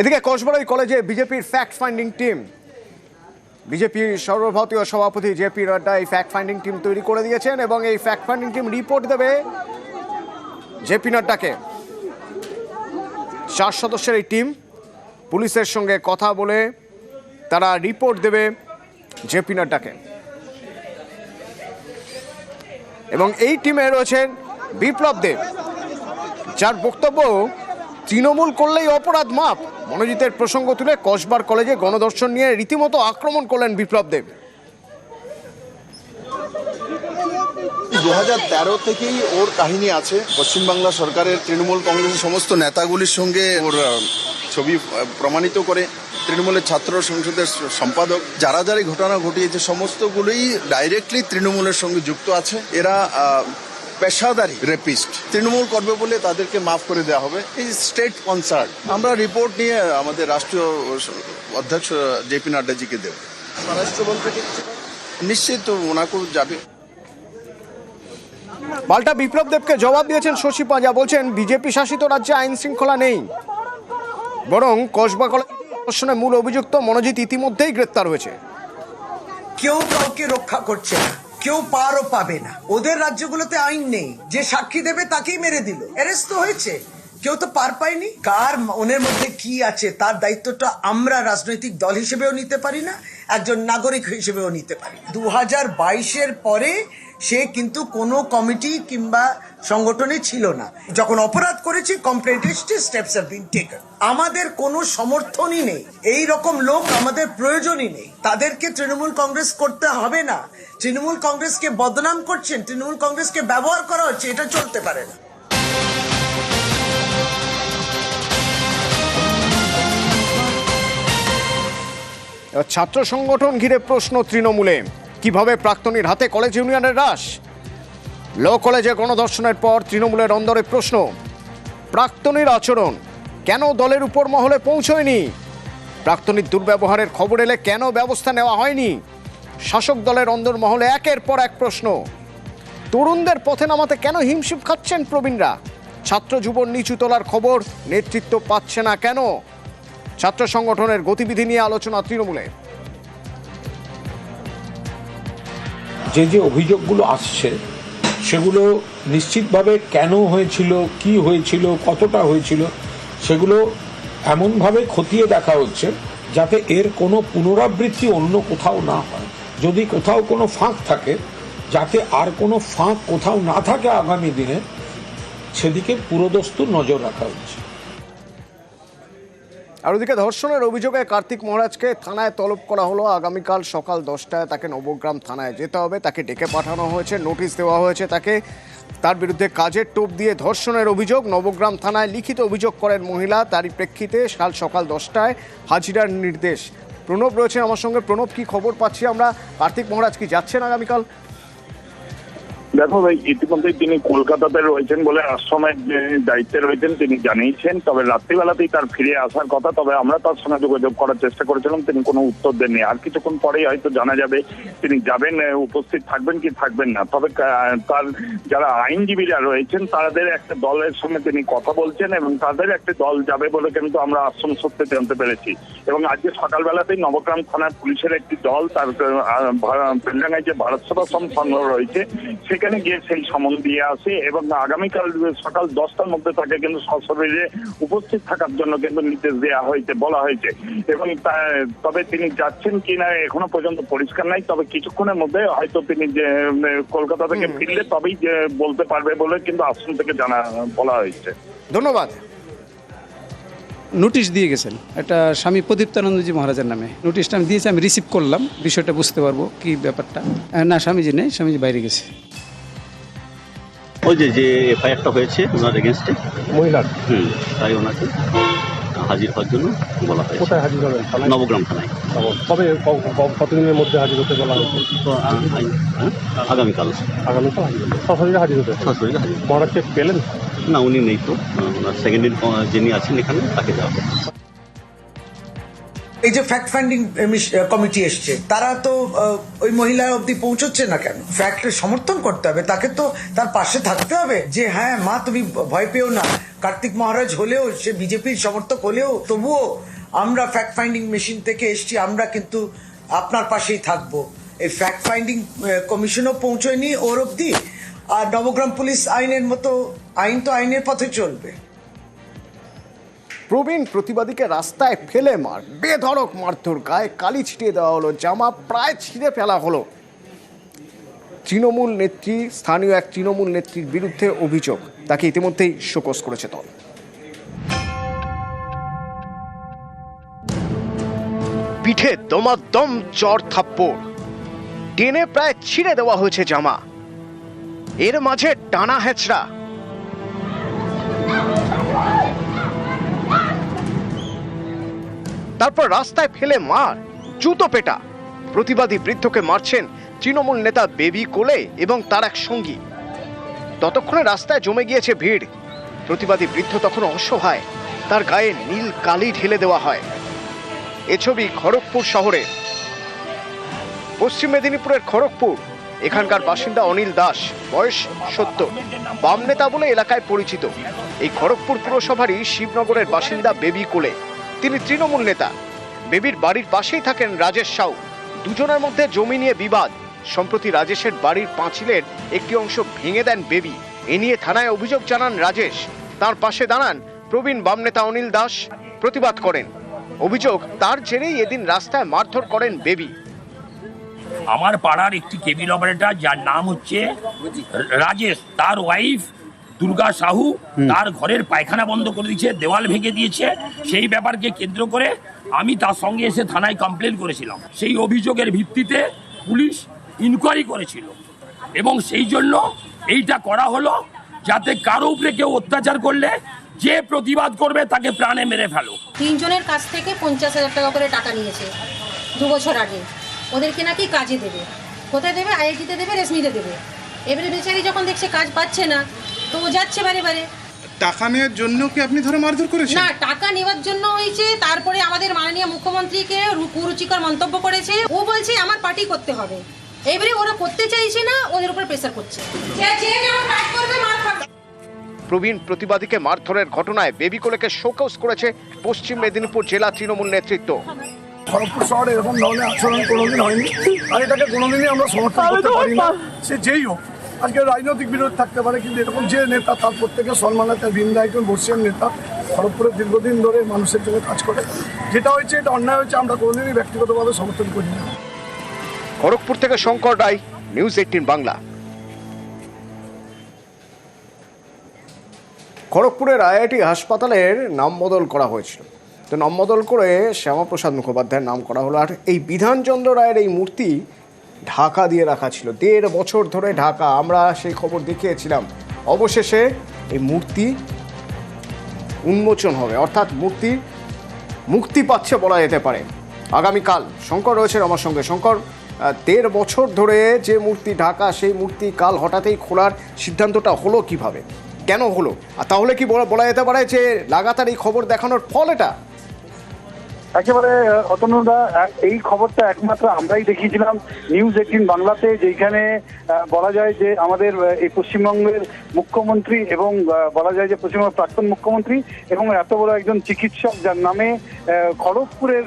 এদিকে কসবরই কলেজে বিজেপির ফ্যাক্ট ফাইন্ডিং টিম বিজেপির সর্বভারতীয় সভাপতি জেপি নাড্ডা এই ফ্যাক্ট ফাইন্ডিং টিম তৈরি করে দিয়েছেন এবং এই ফ্যাক্ট ফাইন্ডিং টিম রিপোর্ট দেবে জেপি নাড্ডাকে চার সদস্যের এই টিম পুলিশের সঙ্গে কথা বলে তারা রিপোর্ট দেবে জেপি নাড্ডাকে এবং এই টিমে রয়েছেন বিপ্লব দেব, যার বক্তব্য তৃণমূল করলেই অপরাধ মাপ। মনোজিতের প্রসঙ্গ তুলে কসবার কলেজে গণদর্শন নিয়ে রীতিমতো আক্রমণ করলেন বিপ্লব দেব। দু তেরো থেকেই ওর কাহিনী আছে। পশ্চিমবাংলা সরকারের তৃণমূল কংগ্রেসের সমস্ত নেতাগুলির সঙ্গে ওর ছবি প্রমাণিত করে। তৃণমূলের ছাত্র সংসদের সম্পাদক। যারা যারা ঘটনা ঘটিয়েছে, সমস্তগুলোই ডাইরেক্টলি তৃণমূলের সঙ্গে যুক্ত আছে। এরা পেশাদারি রেপিস্ট তৃণমূল করবে বলে তাদেরকে মাফ করে দেওয়া হবে। এই স্টেট কনসার্ট আমরা রিপোর্ট নিয়ে আমাদের রাষ্ট্রীয় অধ্যক্ষ জেপি নাড্ডাজিকে দেব। নিশ্চিত ওনাকেও যাবে। পাল্টা বিপ্লব দেবকে জবাব দিয়েছেন শশী পাঁজা বলছেন বিজেপি শাসিত রাজ্যে আইন শৃঙ্খলা নেই। বরং কসবা কলেজ মূল অভিযুক্ত মনোজিৎ ইতিমধ্যেই গ্রেপ্তার হয়েছে। কেউ কাউকে রক্ষা করছে না। কেউ পারও পাবে না। ওদের রাজ্যগুলোতে আইন নেই। যে সাক্ষী দেবে তাকেই মেরে দিল। অ্যারেস্ট তো হয়েছে। কেউ তো পার পায়নি। কার মনের মধ্যে কি আছে? তার দায়িত্বটা আমরা রাজনৈতিক দল হিসেবেও নিতে পারি না, একজন নাগরিক হিসেবেও নিতে পারি দু হাজার বাইশের পরে সে কিন্তু কোনো কমিটি কিংবা সংগঠনে ছিল না। যখন অপরাধ করেছি স্টেপস আমাদের কোনো সমর্থনই নেই। এই রকম লোক আমাদের প্রয়োজনই নেই। তাদেরকে তৃণমূল কংগ্রেস করতে হবে না। তৃণমূল কংগ্রেসকে বদনাম করছেন, তৃণমূল কংগ্রেসকে ব্যবহার করা হচ্ছে, এটা চলতে পারে না। ছাত্র সংগঠন ঘিরে প্রশ্ন তৃণমূলে। কীভাবে প্রাক্তনীর হাতে কলেজ ইউনিয়নের হ্রাস ল কলেজে গণধর্ষণের পর তৃণমূলের অন্দরে প্রশ্ন, প্রাক্তনীর আচরণ, কেন দলের উপর মহলে পৌঁছয়নি? প্রাক্তনীর দুর্ব্যবহারের খবর এলে কেন ব্যবস্থা নেওয়া হয়নি? শাসক দলের অন্দর মহলে একের পর এক প্রশ্ন, তরুণদের পথে নামাতে কেন হিমশিম খাচ্ছেন প্রবীণরা? ছাত্র যুবর নিচু তোলার খবর, নেতৃত্ব পাচ্ছে না কেন? ছাত্র সংগঠনের গতিবিধি নিয়ে আলোচনা তৃণমূলে। যে যে অভিযোগগুলো আসছে, সেগুলো নিশ্চিতভাবে কেন হয়েছিল, কি হয়েছিল, কতটা হয়েছিল, সেগুলো এমনভাবে খতিয়ে দেখা হচ্ছে যাতে এর কোনো পুনরাবৃত্তি অন্য কোথাও না হয়। যদি কোথাও কোনো ফাঁক থাকে, যাতে আর কোনো ফাঁক কোথাও না থাকে আগামী দিনে, সেদিকে পুরোদস্তুর নজর রাখা হচ্ছে আর ওদিকে ধর্ষণের অভিযোগে কার্তিক মহারাজকে থানায় তলব করা হলো। আগামীকাল সকাল দশটায় তাকে নবগ্রাম থানায় যেতে হবে। তাকে ডেকে পাঠানো হয়েছে, নোটিশ দেওয়া হয়েছে তাকে। তার বিরুদ্ধে কাজের টোপ দিয়ে ধর্ষণের অভিযোগ। নবগ্রাম থানায় লিখিত অভিযোগ করেন মহিলা। তারই প্রেক্ষিতে কাল সকাল দশটায় হাজিরার নির্দেশ। প্রণব রয়েছে আমার সঙ্গে। প্রণব, কি খবর পাচ্ছি আমরা? কার্তিক মহারাজ কি যাচ্ছেন আগামীকাল? দেখো ভাই, ইতিমধ্যেই তিনি কলকাতাতে রয়েছেন বলে আশ্রমের দায়িত্বে রয়েছেন, তিনি জানিয়েছেন। তবে রাত্রিবেলাতেই তার ফিরে আসার কথা, তবে আমরা তার সঙ্গে যোগাযোগ করার চেষ্টা করেছিলাম, তিনি কোনো উত্তর দেননি। আর কিছুক্ষণ পরেই হয়তো জানা যাবে তিনি যাবেন উপস্থিত থাকবেন কি থাকবেন না। তবে তার যারা আইনজীবীরা রয়েছেন, তাদের একটা দলের সঙ্গে তিনি কথা বলছেন এবং তাদের একটা দল যাবে বলে কিন্তু আমরা আশ্রম সত্যি জানতে পেরেছি। এবং আজকে সকালবেলাতেই নবগ্রাম থানার পুলিশের একটি দল, তার বেলডাঙ্গায় যে ভারত সেবাশ্রম সংঘ রয়েছে সেখানে গিয়ে সেই সমন দিয়ে আসে এবং আগামীকাল সকাল দশটার মধ্যে তাকে কিন্তু সশরীরে উপস্থিত থাকার জন্য কিন্তু নির্দেশ দেওয়া হয়েছে বলা হয়েছে। এবং তবে তিনি যাচ্ছেন কিনা এখনও পর্যন্ত পরিষ্কার নাই তবে কিছুক্ষণের মধ্যে হয়তো তিনি যে কলকাতা থেকে ফিরলে তবেই বলতে পারবে বলে কিন্তু আশ্রম থেকে জানা বলা হয়েছে। ধন্যবাদ। নোটিশ দিয়ে গেছেন একটা স্বামী প্রদীপ্তানন্দজি মহারাজের নামে। নোটিশটা আমি দিয়েছি আমি রিসিভ করলাম বিষয়টা বুঝতে পারব কি ব্যাপারটা। না স্বামীজি নেই স্বামীজি বাইরে গেছে। ওই যে যে এফআইআরটা হয়েছে ওনার এগেনস্টে মহিলার। হুম তাই ওনাকে হাজির হওয়ার জন্য বলা হয় কোথায় হাজির হবেন? থানায়? নবগ্রাম থানায়। কবে কতদিনের মধ্যে হাজির হতে বলা হয়েছে? হ্যাঁ? আগামীকাল। আগামীকাল হাজির হবে। হাজির হতে? হবে। সরাসরি হাজির মহারাজকে পেলেন? না উনি নেই তো। ওনার সেকেন্ড যিনি আছেন এখানে তাকে দেওয়া হবে। এই যে ফ্যাক্ট ফাইন্ডিং কমিটি এসছে, তারা তো ওই মহিলা অবধি পৌঁছচ্ছে না কেন? ফ্যাক্টের সমর্থন করতে হবে, তাকে তো তার পাশে থাকতে হবে যে হ্যাঁ মা, তুমি ভয় পেও না, কার্তিক মহারাজ হলেও, সে বিজেপির সমর্থক হলেও, তবুও আমরা ফ্যাক্ট ফাইন্ডিং মেশিন থেকে এসছি, আমরা কিন্তু আপনার পাশেই থাকব। এই ফ্যাক্ট ফাইন্ডিং কমিশনও পৌঁছয়নি ওর অবধি, আর নবগ্রাম পুলিশ আইনের মতো, আইন তো আইনের পথে চলবে। প্রবীণ প্রতিবাদীকে রাস্তায় ফেলে মার, বেধড়ক মারধর, গায়ে কালি ছিটিয়ে দেওয়া হলো, জামা প্রায় ছিঁড়ে ফেলা হলো। তৃণমূল নেত্রী, স্থানীয় এক তৃণমূল নেত্রীর বিরুদ্ধে অভিযোগ, তাকে ইতিমধ্যেই শোকস করেছে দল। পিঠে দমাদম চর থাপ্পড়, টেনে প্রায় ছিঁড়ে দেওয়া হয়েছে জামা। এর মাঝে টানা হেঁচড়া তারপর রাস্তায় ফেলে মার, জুতো পেটা। প্রতিবাদী বৃদ্ধকে মারছেন তৃণমূল নেতা বেবি কোলে এবং তার এক সঙ্গী। ততক্ষণে রাস্তায় জমে গিয়েছে ভিড়। প্রতিবাদী বৃদ্ধ তখন অসহায়। তার গায়ে নীল কালি ঢেলে দেওয়া হয়। এ ছবি খড়গপুর শহরে। পশ্চিম মেদিনীপুরের খড়গপুর। এখানকার বাসিন্দা অনিল দাস, বয়স সত্তর। বাম নেতা বলে এলাকায় পরিচিত। এই খড়গপুর পুরসভারই শিবনগরের বাসিন্দা বেবি কোলে। তিনি তৃণমূল নেতা। বেবির বাড়ির পাশেই থাকেন রাজেশ সাউ। দুজনের মধ্যে জমি নিয়ে বিবাদ। সম্প্রতি রাজেশের বাড়ির পাঁচিলের একটি অংশ ভেঙে দেন বেবি। এ নিয়ে থানায় অভিযোগ জানান রাজেশ। তার পাশে দাঁড়ান প্রবীণ বাম নেতা অনিল দাস। প্রতিবাদ করেন। অভিযোগ, তার জেরেই এদিন রাস্তায় মারধর করেন বেবি। আমার পাড়ার একটি কেবিল অপারেটর, যার নাম হচ্ছে রাজেশ। তার ওয়াইফ দুর্গা সাহু তার ঘরের পায়খানা বন্ধ করে দিয়েছে দেওয়াল ভেঙে দিয়েছে সেই ব্যাপারকে কেন্দ্র করে আমি তার সঙ্গে এসে থানায় কমপ্লেন করেছিলাম। সেই অভিযোগের ভিত্তিতে পুলিশ ইনকোয়ারি করেছিল এবং সেই জন্য এইটা করা হলো যাতে কারও উপরে কেউ অত্যাচার করলে যে প্রতিবাদ করবে তাকে প্রাণে মেরে ফেলো। তিনজনের কাছ থেকে পঞ্চাশ হাজার টাকা করে টাকা নিয়েছে দু বছর আগে। ওদেরকে নাকি কাজে দেবে। কোথায় দেবে? আইআইটিতে দেবে রেশমিতে দেবে। এবারে বেচারি যখন দেখছে কাজ পাচ্ছে না তো ও যাচ্ছে বারে বারে। টাকা নেওয়ার জন্য কি আপনি ধরে মারধর করেছেন? না টাকা নেওয়ার জন্য হয়েছে তারপরে আমাদের মাননীয় মুখ্যমন্ত্রীকে কুরুচিকর মন্তব্য করেছে। ও বলছে আমার পার্টি করতে হবে। এবারে ওরা করতে চাইছে না ওদের উপর প্রেসার করছে। যে যে যেমন কাজ করবে মার খাবে। প্রবীণ প্রতিবাদীকে মারধরের ঘটনায় বেবি কোলেকে শোকস করেছে পশ্চিম মেদিনীপুর জেলা তৃণমূল নেতৃত্ব। খড়গপুর শহরে এরকম ধরনের আচরণ কোনোদিন হয়নি। আর এটাকে কোনোদিনই আমরা সমর্থন করতে পারি না। সে যেই হোক আজকে রাজনৈতিক বিরোধ থাকতে পারে কিন্তু এরকম যে নেতা তার প্রত্যেকে সম্মানে তার ভিন্ন একজন বর্ষিয়ান নেতা খড়গপুরে দীর্ঘদিন ধরে মানুষের জন্য কাজ করে। যেটা হয়েছে এটা অন্যায় হয়েছে আমরা কোনোদিনই ব্যক্তিগতভাবে সমর্থন করি না। খড়গপুর থেকে শঙ্কর রায় নিউজ এইটিন বাংলা। খড়গপুরের আইআইটি হাসপাতালের নাম বদল করা হয়েছিল। তো নাম বদল করে শ্যামাপ্রসাদ মুখোপাধ্যায়ের নাম করা হলো। আর এই বিধানচন্দ্র রায়ের এই মূর্তি ঢাকা দিয়ে রাখা ছিল। দেড় বছর ধরে ঢাকা। আমরা সেই খবর দেখিয়েছিলাম। অবশেষে এই মূর্তি উন্মোচন হবে। অর্থাৎ মূর্তি মুক্তি পাচ্ছে বলা যেতে পারে। আগামীকাল শঙ্কর রয়েছেন আমার সঙ্গে। শঙ্কর দেড় বছর ধরে যে মূর্তি ঢাকা, সেই মূর্তি কাল হঠাৎই খোলার সিদ্ধান্তটা হলো কীভাবে? কেন হলো? আর তাহলে কি বলা যেতে পারে যে, লাগাতার এই খবর দেখানোর ফল এটা? একেবারে অতনুদা এই খবরটা একমাত্র আমরাই দেখিয়েছিলাম নিউজ এইটিন বাংলাতে যেখানে বলা যায় যে আমাদের এই পশ্চিমবঙ্গের মুখ্যমন্ত্রী এবং বলা যায় যে পশ্চিমবঙ্গের প্রাক্তন মুখ্যমন্ত্রী এবং এত বড় একজন চিকিৎসক যার নামে খড়গপুরের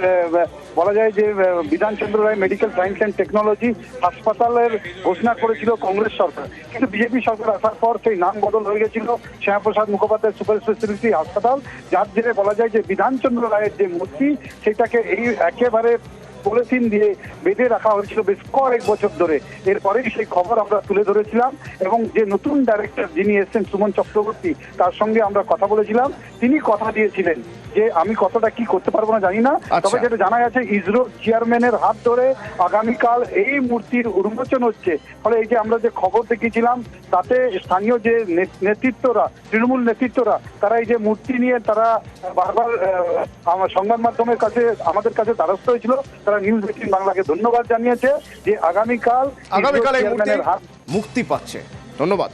বলা যায় যে Bidhan Chandra Roy medical science and technology হাসপাতালের ঘোষণা করেছিল কংগ্রেস সরকার। কিন্তু বিজেপি সরকার আসার পর সেই নাম বদল হয়ে গেছিল শ্যামাপ্রসাদ মুখোপাধ্যায় সুপার স্পেশালিটি হাসপাতাল, যার জেরে বলা যায় যে বিধানচন্দ্র রায়ের যে মূর্তি সেটাকে এই একেবারে পলিথিন দিয়ে বেঁধে রাখা হয়েছিল বেশ কয়েক বছর ধরে। এরপরেই সেই খবর আমরা তুলে ধরেছিলাম এবং যে নতুন ডাইরেক্টর যিনি এসেছেন সুমন চক্রবর্তী তার সঙ্গে আমরা কথা বলেছিলাম। তিনি কথা দিয়েছিলেন যে আমি কতটা কি করতে পারব না জানি না। আচ্ছা। তবে যেটা জানা গেছে ইসরো চেয়ারম্যানের হাত ধরে আগামীকাল এই মূর্তির উন্মোচন হচ্ছে। ফলে এই যে আমরা যে খবর দেখিয়েছিলাম তাতে স্থানীয় যে নেতৃত্বরা তৃণমূল নেতৃত্বরা তারা এই যে মূর্তি নিয়ে তারা বারবার সংবাদ মাধ্যমের কাছে আমাদের কাছে দ্বারস্থ হয়েছিল। তারা নিউজ এইটিন বাংলাকে ধন্যবাদ জানিয়েছে যে আগামীকাল আগামীকাল মুক্তি পাচ্ছে। ধন্যবাদ।